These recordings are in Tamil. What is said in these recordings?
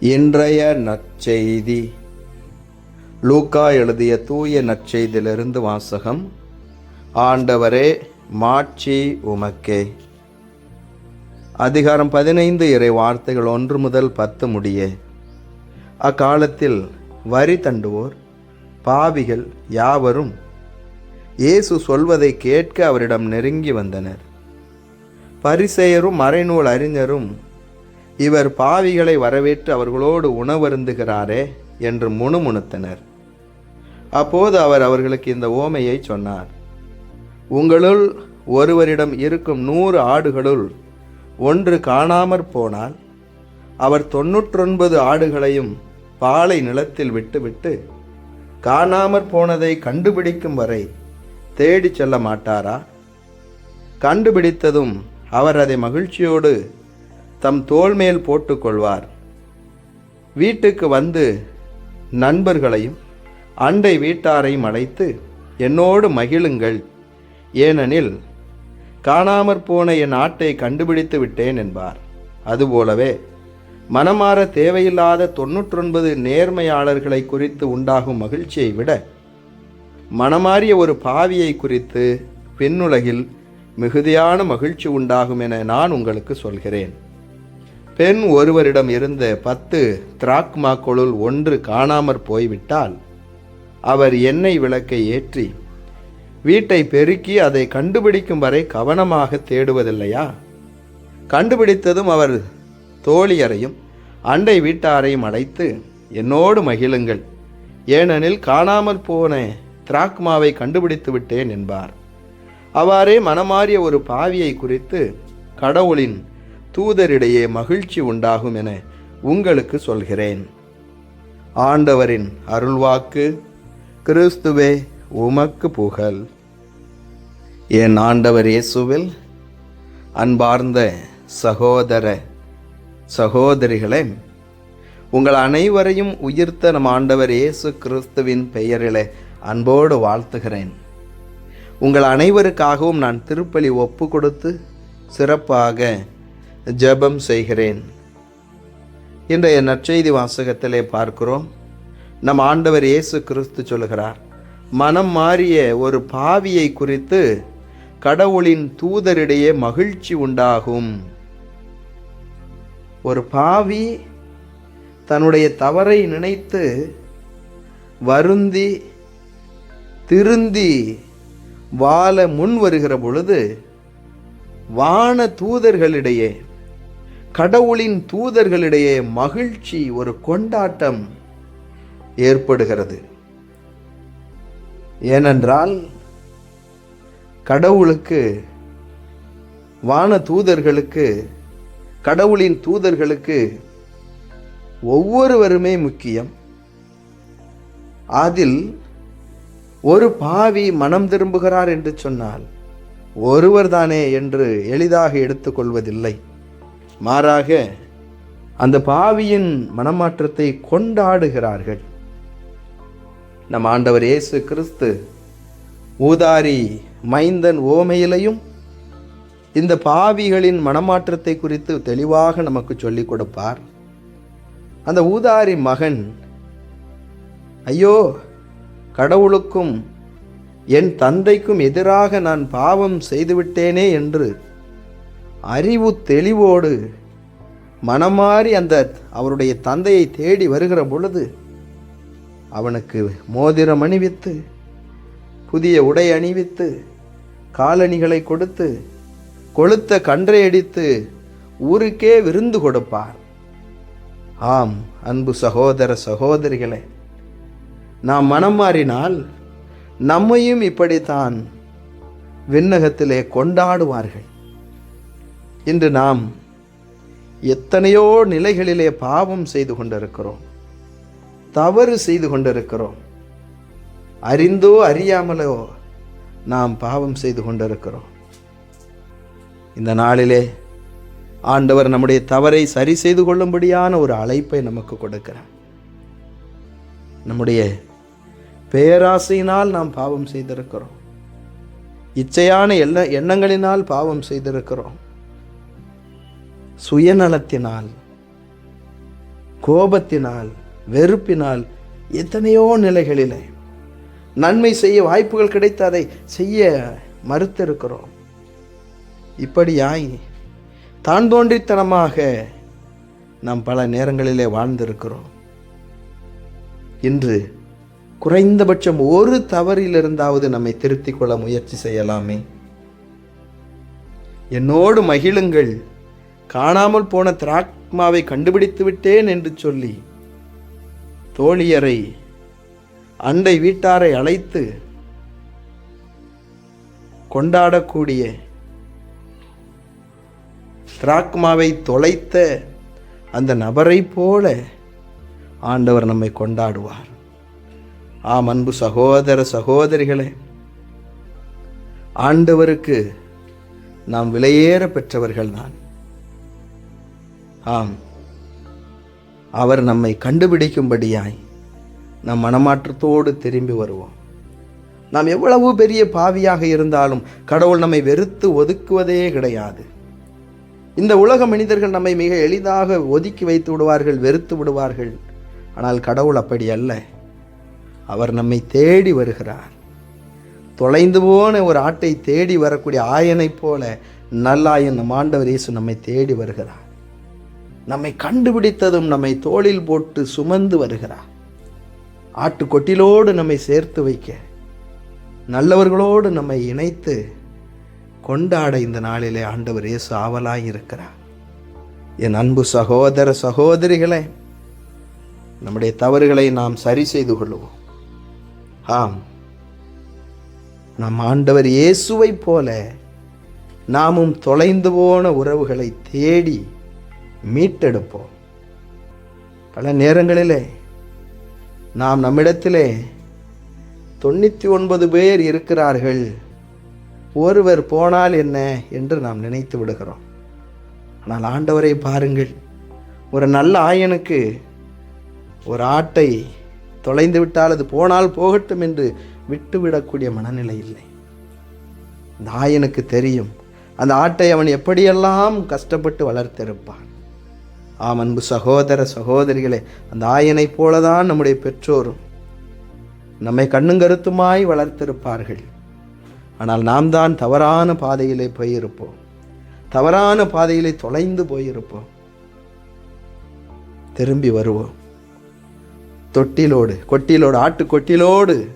இன்றைய நற்செய்தி. லூக்கா எழுதிய தூய நற்செய்தியிலிருந்து வாசகம். ஆண்டவரே மாட்சி உமக்கே. அதிகாரம் பதினைந்து இறை வார்த்தைகள் ஒன்று முதல் பத்து முடிய. அக்காலத்தில் வரி தண்டுவோர் பாவிகள் யாவரும் இயேசு சொல்வதை கேட்க அவரிடம் நெருங்கி வந்தனர். பரிசெயரும் மறைநூல் அறிஞரும் இவர் பாவிகளை வரவேற்று அவர்களோடு உணவருந்துகிறாரே என்று முணுமுணுத்தனர். அப்போது அவர் அவர்களுக்கு இந்த ஓமையை சொன்னார் உங்களுள் ஒருவரிடம் இருக்கும் நூறு ஆடுகளுள் ஒன்று காணாமற் போனால் அவர் தொன்னூற்றொன்பது ஆடுகளையும் பாலை நிலத்தில் விட்டுவிட்டு காணாமற் போனதை கண்டுபிடிக்கும் வரை தேடிச் செல்ல மாட்டாரா? கண்டுபிடித்ததும் அவர் அதை மகிழ்ச்சியோடு தம் தோள் மேல் போட்டுக்கொள்வார். வீட்டுக்கு வந்து நண்பர்களையும் அண்டை வீட்டாரையும் அழைத்து என்னோடு மகிழுங்கள். ஏனெனில் காணாமற் போன என் ஆட்டை கண்டுபிடித்து விட்டேன் என்பார். அதுபோலவே மனமாற தேவையில்லாத தொன்னூற்றொன்பது நேர்மையாளர்களை குறித்து உண்டாகும் மகிழ்ச்சியை விட மனமாறிய ஒரு பாவியை குறித்து பின்னுலகில் மிகுதியான மகிழ்ச்சி உண்டாகும் என நான் உங்களுக்கு சொல்கிறேன். பெண் ஒருவரிடம் இருந்த பத்து திராக்மாக்களுள் ஒன்று காணாமற் போய்விட்டால் அவர் எண்ணெய் விளக்கை ஏற்றி வீட்டை பெருக்கி அதை கண்டுபிடிக்கும் வரை கவனமாக தேடுவதில்லையா? கண்டுபிடித்ததும் அவர் தோழியரையும் அண்டை வீட்டாரையும் அழைத்து என்னோடு மகிழுங்கள். ஏனெனில் காணாமல் போன திராக்மாவை கண்டுபிடித்து விட்டேன் என்பார். அவ்வாறே மனமாறிய ஒரு பாவியை குறித்து கடவுளின் தூதரிடையே மகிழ்ச்சி உண்டாகும் என உங்களுக்கு சொல்கிறேன். ஆண்டவரின் அருள்வாக்கு கிறிஸ்துவே உமக்கு புகழ். என் ஆண்டவர் இயேசுவில் அன்பார்ந்த சகோதர சகோதரிகளே உங்கள் அனைவரையும் உயிர்த்த நம் ஆண்டவர் இயேசு கிறிஸ்துவின் பெயரிலே அன்போடு வாழ்த்துகிறேன். உங்கள் அனைவருக்காகவும் நான் திருப்பலி ஒப்பு கொடுத்து சிறப்பாக ஜெபம் செய்கிறேன். இன்றைய நற்செய்தி வாசகத்திலே பார்க்கிறோம். நம் ஆண்டவர் இயேசு கிறிஸ்து சொல்கிறார் மனம் மாறிய ஒரு பாவியை குறித்து கடவுளின் தூதரிடையே மகிழ்ச்சி உண்டாகும். ஒரு பாவி தன்னுடைய தவறை நினைத்து வருந்தி திருந்தி வாழ முன் வருகிற பொழுது வான தூதர்களிடையே கடவுளின் தூதர்களிடையே மகிழ்ச்சி ஒரு கொண்டாட்டம் ஏற்படுகிறது. ஏனென்றால் கடவுளுக்கு வான தூதர்களுக்கு கடவுளின் தூதர்களுக்கு ஒவ்வொருவருமே முக்கியம். அதில் ஒரு பாவி மனம் திரும்புகிறார் என்று சொன்னால் ஒருவர்தானே என்று எளிதாக எடுத்துக்கொள்வதில்லை. மாறாக அந்த பாவியின் மனமாற்றத்தை கொண்டாடுகிறார்கள். நம் ஆண்டவர் இயேசு கிறிஸ்து ஊதாரி மைந்தன் ஓமையிலையும் இந்த பாவிகளின் மனமாற்றத்தை குறித்து தெளிவாக நமக்கு சொல்லிக் கொடுப்பார். அந்த ஊதாரி மகன் ஐயோ கடவுளுக்கும் என் தந்தைக்கும் எதிராக நான் பாவம் செய்துவிட்டேனே என்று அறிவு தெளிவோடு மனமாறி அந்த அவருடைய தந்தையை தேடி வருகிற பொழுது அவனுக்கு மோதிரம் அணிவித்து புதிய உடை அணிவித்து காலணிகளை கொடுத்து கொளுத்த கன்றை அடித்து ஊருக்கே விருந்து கொடுப்பார். ஆம் அன்பு சகோதர சகோதரிகளே நாம் மனம் மாறினால் நம்மையும் இப்படித்தான் விண்ணகத்திலே கொண்டாடுவார்கள். இன்று நாம் எத்தனையோ நிலைகளிலே பாவம் செய்து கொண்டிருக்கிறோம். தவறு செய்து கொண்டிருக்கிறோம். அறிந்தோ அறியாமலோ நாம் பாவம் செய்து கொண்டிருக்கிறோம். இந்த நாளிலே ஆண்டவர் நம்முடைய தவறை சரி செய்து கொள்ளும்படியான ஒரு அழைப்பை நமக்கு கொடுக்கிறார். நம்முடைய பேராசையினால் நாம் பாவம் செய்திருக்கிறோம். இச்சையான எண்ண எண்ணங்களினால் பாவம் செய்திருக்கிறோம். சுயநலத்தினால் கோபத்தினால் வெறுப்பினால் எத்தனையோ நிலைகளிலே நன்மை செய்ய வாய்ப்புகள் கிடைத்து அதை செய்ய மறுத்திருக்கிறோம். இப்படியாய் தான் தோன்றித்தனமாக நாம் பல நேரங்களிலே வாழ்ந்திருக்கிறோம். இன்று குறைந்தபட்சம் ஒரு தவறிலிருந்தாவது நம்மை திருத்திக் கொள்ள முயற்சி செய்யலாமே. என்னோடு மகிழுங்கள். காணாமல் போன திராக்மாவை கண்டுபிடித்து விட்டேன் என்று சொல்லி தோழியரை அண்டை வீட்டாரை அழைத்து கொண்டாடக்கூடிய திராக்மாவை தொலைத்த அந்த நபரைப் போல ஆண்டவர் நம்மை கொண்டாடுவார். ஆம் அன்பு சகோதர சகோதரிகளே ஆண்டவருக்கு நாம் விலையேற பெற்றவர்கள் தான் ஆம். அவர் நம்மை கண்டுபிடிக்கும்படியாய் நம் மனமாற்றத்தோடு திரும்பி வருவோம். நாம் எவ்வளவு பெரிய பாவியாக இருந்தாலும் கடவுள் நம்மை வெறுத்து ஒதுக்குவதே கிடையாது. இந்த உலக மனிதர்கள் நம்மை மிக எளிதாக ஒதுக்கி வைத்து விடுவார்கள் வெறுத்து விடுவார்கள். ஆனால் கடவுள் அப்படி அல்ல. அவர் நம்மை தேடி வருகிறார். தொலைந்து போன ஒரு ஆட்டை தேடி வரக்கூடிய ஆயனைப் போல நல்லாயன் நம் ஆண்டவர் இயேசு நம்மை தேடி வருகிறார். நம்மை கண்டுபிடித்ததும் நம்மை தோளில் போட்டு சுமந்து வருகிறார். ஆட்டுக்கொட்டிலோடு நம்மை சேர்த்து வைக்க நல்லவர்களோடு நம்மை இணைத்து கொண்டாட இந்த நாளிலே ஆண்டவர் இயேசு ஆவலாய் இருக்கிறார் என் அன்பு சகோதர சகோதரிகளே நம்முடைய தவறுகளை நாம் சரி செய்து கொள்வோம். ஆம் நம் ஆண்டவர் இயேசுவைப் போல நாமும் தொலைந்து போன உறவுகளை தேடி மீட்டெடுப்போம். பல நேரங்களிலே நாம் நம்மிடத்திலே தொண்ணூற்றி ஒன்பது பேர் இருக்கிறார்கள். ஒருவர் போனால் என்ன என்று நாம் நினைத்து விடுகிறோம். ஆனால் ஆண்டவரை பாருங்கள் ஒரு நல்ல ஆயனுக்கு ஒரு ஆட்டை தொலைந்து விட்டால் அது போனால் போகட்டும் என்று விட்டுவிடக்கூடிய மனநிலை இல்லை. அந்த ஆயனுக்கு தெரியும் அந்த ஆட்டை அவன் எப்படியெல்லாம் கஷ்டப்பட்டு வளர்த்திருப்பான். ஆம் அன்பு சகோதர சகோதரிகளே அந்த ஆயனைப் போலதான் நம்முடைய பெற்றோரும் நம்மை கண்ணுங்கருத்துமாய் வளர்த்திருப்பார்கள். ஆனால் நாம் தான் தவறான பாதையிலே போயிருப்போம். தவறான பாதையிலே தொலைந்து போயிருப்போம். திரும்பி வருவோம். தொட்டிலோடு கொட்டிலோடு ஆட்டு கொட்டிலோடு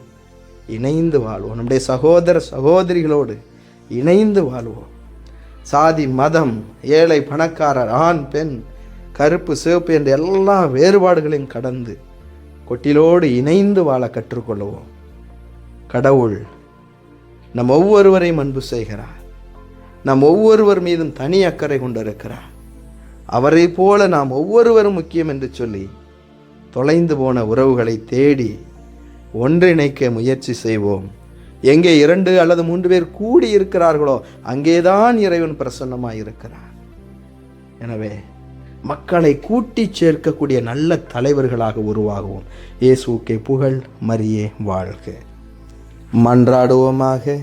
இணைந்து வாழ்வோம். நம்முடைய சகோதர சகோதரிகளோடு இணைந்து வாழ்வோம். சாதி மதம் ஏழை பணக்காரர் ஆண் பெண் கருப்பு சிவப்பு என்ற எல்லா வேறுபாடுகளையும் கடந்து கொட்டிலோடு இணைந்து வாழ கற்றுக்கொள்வோம். கடவுள் நம் ஒவ்வொருவரையும் அன்பு செய்கிறார். நம் ஒவ்வொருவர் மீதும் தனி அக்கறை கொண்டிருக்கிறார். அவரை போல நாம் ஒவ்வொருவரும் முக்கியம் என்று சொல்லி தொலைந்து போன உறவுகளை தேடி ஒன்றிணைக்க முயற்சி செய்வோம். எங்கே இரண்டு அல்லது மூன்று பேர் கூடி இருக்கிறார்களோ அங்கேதான் இறைவன் பிரசன்னமாக இருக்கிறார் எனவே மக்களை கூட்டி சேர்க்கக்கூடிய நல்ல தலைவர்களாக உருவாகுவோம். இயேசுக்கே புகழ் மரியே வாழ்க. மன்றாடுவோமாக.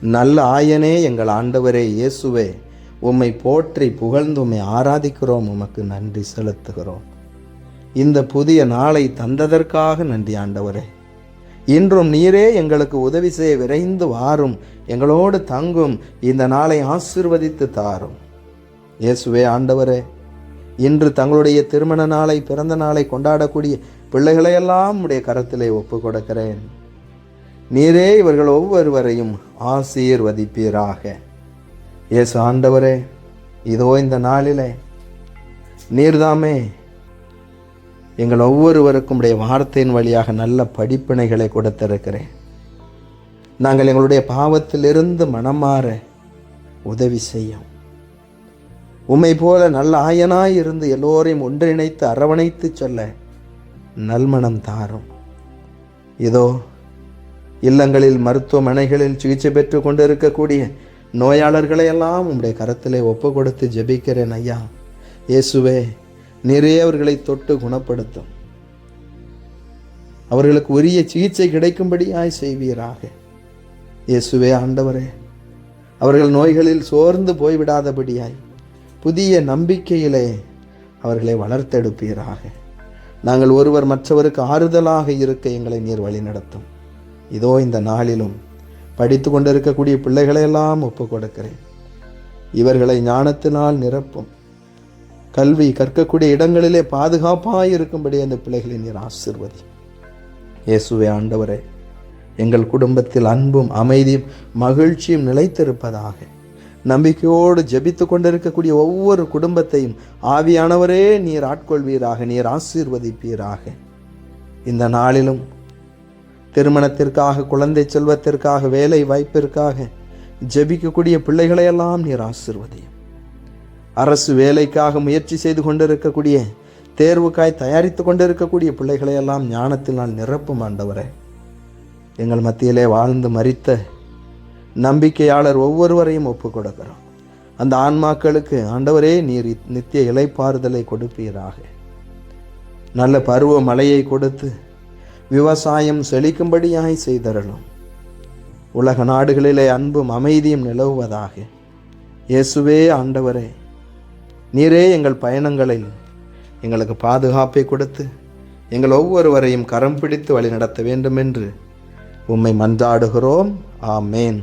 நல்ல ஆயனே எங்கள் ஆண்டவரே இயேசுவே உம்மை போற்றி புகழ்ந்து உம்மை ஆராதிக்கிறோம் உமக்கு நன்றி செலுத்துகிறோம். இந்த புதிய நாளை தந்ததற்காக நன்றி ஆண்டவரே. இன்றும் நீரே எங்களுக்கு உதவி செய்ய விரைந்து வாரும். எங்களோடு தங்கும். இந்த நாளை ஆசிர்வதித்து தாரும். இயேசுவே ஆண்டவரே இன்று தங்களுடைய திருமண நாளை பிறந்த நாளை கொண்டாடக்கூடிய பிள்ளைகளையெல்லாம் உடைய கரத்திலே ஒப்பு கொடுக்கிறேன் நீரே இவர்கள் ஒவ்வொருவரையும் ஆசீர்வதிப்பீராக. இயேசு ஆண்டவரே இதோ இந்த நாளிலே நீர்தாமே எங்கள் ஒவ்வொருவருக்கும் உடைய வார்த்தையின் வழியாக நல்ல படிப்பினைகளை கொடுத்திருக்கிறேன். நாங்கள் எங்களுடைய பாவத்திலிருந்து மனமாற உதவி செய்யும். உம்மை போல நல்ல ஆயனாய் இருந்து எல்லோரையும் ஒன்றிணைத்து அரவணைத்து சொல்ல நல்மணம் தாரும். இதோ இல்லங்களில் மருத்துவமனைகளில் சிகிச்சை பெற்று கொண்டிருக்கக்கூடிய நோயாளர்களை எல்லாம் உம்முடைய கரத்திலே ஒப்பு கொடுத்து ஜெபிக்கிறேன் ஐயா. இயேசுவே நிறையவர்களை தொட்டு குணப்படுத்தும். அவர்களுக்கு உரிய சிகிச்சை கிடைக்கும்படியாய் செய்வீராக. இயேசுவே ஆண்டவரே அவர்கள் நோய்களில் சோர்ந்து போய்விடாதபடியாய் புதிய நம்பிக்கையிலே அவர்களை வளர்த்தெடுப்பீராக. நாங்கள் ஒருவர் மற்றவருக்கு ஆறுதலாக இருக்க எங்களை நீர் வழிநடத்தும். இதோ இந்த நாளிலும் படித்து கொண்டிருக்கக்கூடிய பிள்ளைகளையெல்லாம் ஒப்பு கொடுக்கிறேன் இவர்களை ஞானத்தினால் நிரப்பும். கல்வி கற்கக்கூடிய இடங்களிலே பாதுகாப்பாக இருக்கும்படி அந்த பிள்ளைகளை நீர் ஆசிர்வதி இயேசுவே ஆண்டவரே எங்கள் குடும்பத்தில் அன்பும் அமைதியும் மகிழ்ச்சியும் நிலைத்திருப்பதாக நம்பிக்கையோடு ஜபித்து கொண்டிருக்கக்கூடிய ஒவ்வொரு குடும்பத்தையும் ஆவியானவரே நீர் ஆட்கொள்வீராக நீர் ஆசீர்வதிப்பீராக. இந்த நாளிலும் திருமணத்திற்காக குழந்தை செல்வத்திற்காக வேலை வாய்ப்பிற்காக ஜெபிக்கக்கூடிய பிள்ளைகளையெல்லாம் நீர் ஆசிர்வதியும். அரசு வேலைக்காக முயற்சி செய்து கொண்டிருக்கக்கூடிய தேர்வுக்காய் தயாரித்து கொண்டிருக்கக்கூடிய பிள்ளைகளையெல்லாம் ஞானத்தில் நான் நிரப்பும் ஆண்டவரே. எங்கள் மத்தியிலே வாழ்ந்து மறித்த நம்பிக்கையாளர் ஒவ்வொருவரையும் ஒப்புக் கொடுக்கிறோம் அந்த ஆன்மாக்களுக்கு ஆண்டவரே நீர் நித்திய இலைப்பாறுதலை கொடுப்பீராக. நல்ல பருவ மழையை கொடுத்து விவசாயம் செழிக்கும்படியாய் செய்தரலும் உலக நாடுகளிலே அன்பும் அமைதியும் நிலவுவதாக. இயேசுவே ஆண்டவரே நீரே எங்கள் பயணங்களில் எங்களுக்கு பாதுகாப்பை கொடுத்து எங்கள் ஒவ்வொருவரையும் கரம் பிடித்து வழி நடத்த வேண்டும் என்று உம்மை மன்றாடுகிறோம். ஆமேன்.